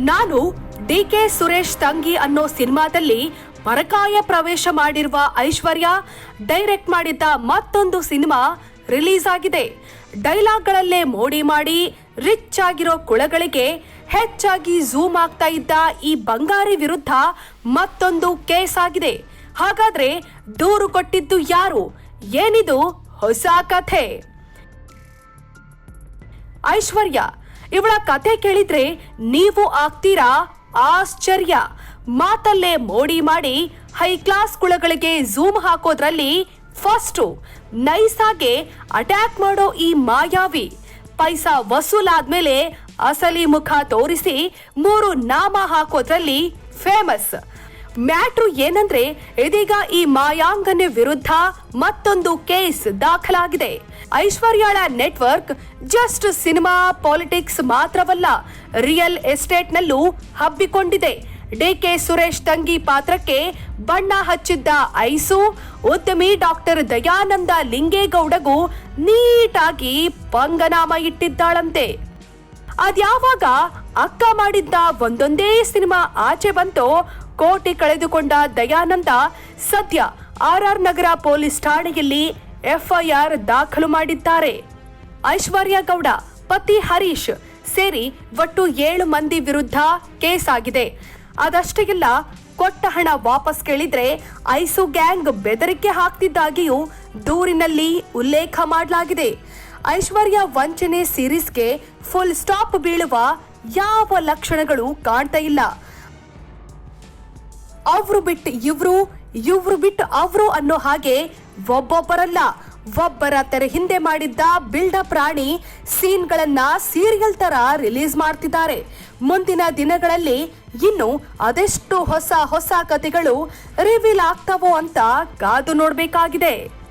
ನಾನು D K Suresh ತಂಗಿ ಅನ್ನೋ ಸಿನಿಮಾದಲ್ಲಿ ಪರಕಾಯ ಪ್ರವೇಶ ಮಾಡಿರುವ ಐಶ್ವರ್ಯ ಡೈರೆಕ್ಟ್ ಮಾಡಿದ್ದ ಮತ್ತೊಂದು ಸಿನಿಮಾ ರಿಲೀಸ್ ಆಗಿದೆ. ಡೈಲಾಗ್ಗಳಲ್ಲೇ ಮೋಡಿ ಮಾಡಿ ರಿಚ್ ಆಗಿರೋ ಕುಳಗಳಿಗೆ ಹೆಚ್ಚಾಗಿ ಝೂಮ್ ಆಗ್ತಾ ಇದ್ದ ಈ ಬಂಗಾರಿ ವಿರುದ್ಧ ಮತ್ತೊಂದು ಕೇಸ್ ಆಗಿದೆ. ಹಾಗಾದ್ರೆ ದೂರು ಕೊಟ್ಟಿದ್ದು ಯಾರು? ಏನಿದು ಹೊಸ ಕಥೆ? ಐಶ್ವರ್ಯ ಇವಳ ಕತೆ ಕೇಳಿದ್ರೆ ನೀವು ಆಗ್ತೀರಾ? ಆಶ್ಚರ್ಯ. ಮಾತಲ್ಲೇ ಮೋಡಿ ಮಾಡಿ ಹೈ ಕ್ಲಾಸ್ ಕುಳಗಳಿಗೆ ಝೂಮ್ ಹಾಕೋದ್ರಲ್ಲಿ ಫಸ್ಟು ನೈಸಾಗೆ ಅಟ್ಯಾಕ್ ಮಾಡೋ ಈ ಮಾಯಾವಿ. ಪೈಸಾ ವಸೂಲಾದ್ಮೇಲೆ ಅಸಲಿ ಮುಖ ತೋರಿಸಿ ಮೂರು ನಾಮ ಹಾಕೋದ್ರಲ್ಲಿ ಫೇಮಸ್. ಮ್ಯಾಟ್ರು ಏನಂದ್ರೆ ಇದೀಗ ಈ ಮಾಯಾಂಗನ ವಿರುದ್ಧ ಮತ್ತೊಂದು ಕೇಸ್ ದಾಖಲಾಗಿದೆ. ಐಶ್ವರ್ಯಾಳ ನೆಟ್ವರ್ಕ್ ಜಸ್ಟ್ ಸಿನಿಮಾ ಪಾಲಿಟಿಕ್ಸ್ ಮಾತ್ರವಲ್ಲ, ರಿಯಲ್ ಎಸ್ಟೇಟ್ನಲ್ಲೂ ಹಬ್ಬಿಕೊಂಡಿದೆ. ಡಿಕೆ ಸುರೇಶ್ ತಂಗಿ ಪಾತ್ರಕ್ಕೆ ಬಣ್ಣ ಹಚ್ಚಿದ್ದ ಐಸು, ಉದ್ಯಮಿ ಡಾಕ್ಟರ್ ದಯಾನಂದ ಲಿಂಗೇಗೌಡಗೂ ನೀಟಾಗಿ ಪಂಗನಾಮ ಇಟ್ಟಿದ್ದಾಳಂತೆ. ಅದ್ಯಾವಾಗ ಅಕ್ಕ ಮಾಡಿದ್ದ ಒಂದೊಂದೇ ಸಿನಿಮಾ ಆಚೆ ಬಂತೋ ಕೋಟಿ ಕಳೆದುಕೊಂಡ ದಯಾನಂದ ಸದ್ಯ ಆರ್ ಆರ್ ನಗರ ಪೊಲೀಸ್ ಠಾಣೆಯಲ್ಲಿ ಎಫ್ಐಆರ್ ದಾಖಲು ಮಾಡಿದ್ದಾರೆ. ಐಶ್ವರ್ಯ ಗೌಡ, ಪತಿ ಹರೀಶ್ ಸೇರಿ ಒಟ್ಟು ಏಳು ಮಂದಿ ವಿರುದ್ಧ ಕೇಸ್ ಆಗಿದೆ ಅದಷ್ಟೇ ಇಲ್ಲ, ಕೊಟ್ಟ ಹಣ ವಾಪಸ್ ಕೇಳಿದ್ರೆ ಐಸು ಗ್ಯಾಂಗ್ ಬೆದರಿಕೆ ಹಾಕ್ತಿದ್ದಾಗಿಯೂ ದೂರಿನಲ್ಲಿ ಉಲ್ಲೇಖ ಮಾಡಲಾಗಿದೆ. ಐಶ್ವರ್ಯ ವಂಚನೆ ಸೀರೀಸ್ಗೆ ಫುಲ್ ಸ್ಟಾಪ್ ಬೀಳುವ ಯಾವ ಲಕ್ಷಣಗಳು ಕಾಣ್ತಾ ಇಲ್ಲ. ಅವ್ರು ಬಿಟ್ಟು ಇವರು ಇವರು ಬಿಟ್ಟು ಅವರು ಅನ್ನೋ ಹಾಗೆ ಒಬ್ಬೊಬ್ಬರಲ್ಲ. ಒಬ್ಬರ ತೆರೆ ಹಿಂದೆ ಮಾಡಿದ್ದ ಬಿಲ್ಡಪ್ ರಾಣಿ ಸೀನ್ಗಳನ್ನ ಸೀರಿಯಲ್ ತರ ರಿಲೀಸ್ ಮಾಡ್ತಿದ್ದಾರೆ. ಮುಂದಿನ ದಿನಗಳಲ್ಲಿ ಇನ್ನು ಅದೆಷ್ಟು ಹೊಸ ಹೊಸ ಕಥೆಗಳು ರಿವೀಲ್ ಆಗ್ತಾವೋ ಅಂತ ಕಾದು ನೋಡ್ಬೇಕಾಗಿದೆ.